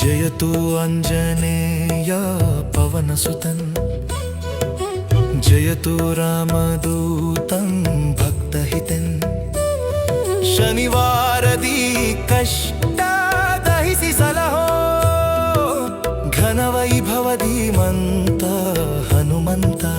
जयतु अञ्जनेय पवनसुतन् जयतु रामदूतं भक्तहितन् शनिवारदी कष्टादहिसि सलहो घनवैभवधीमन्त हनुमन्ता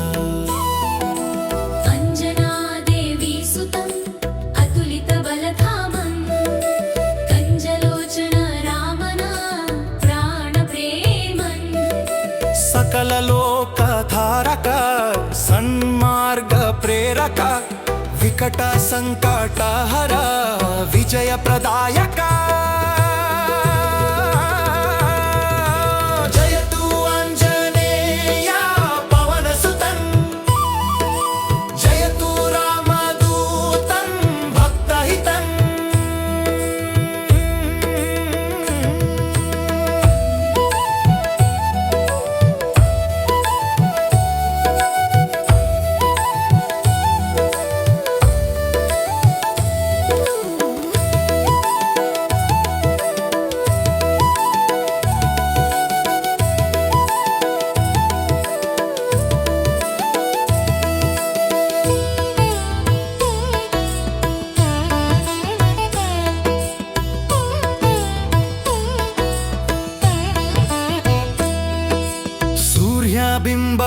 कडक विकट संकट हरा विजय प्रदायका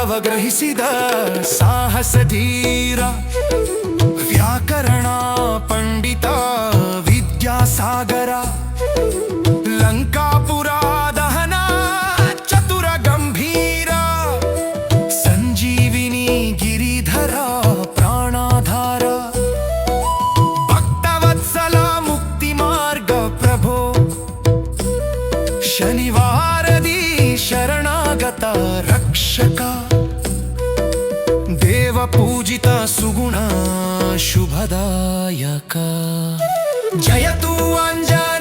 ಸೂರ್ಯಬಿಂಬವ ಗ್ರಹಿಸಿದ ಸಾಹಸ ಧೀರ, ವ್ಯಾಕರಣ ಪಂಡಿತ ವಿದ್ಯಾಸಾಗರ, ಲಂಕಾಪುರ ದಹನ ಚತುರ ಗಂಭೀರ, ಸಂಜೀವಿನಿ ಗಿರಿಧರ ಪ್ರಾಣಾಧಾರ, ಭಕ್ತವತ್ಸಲ ಮುಕ್ತಿ ಮಾರ್ಗ ಪ್ರಭೋ, ಶನಿವಾರದಿ ಶರಣಾಗತ ರಕ್ಷಕ ದೇವ ಪೂಜಿತ ಸುಗುಣ ಶುಭದಾಯಕ ಜಯತು ಅಂಜನೇಯ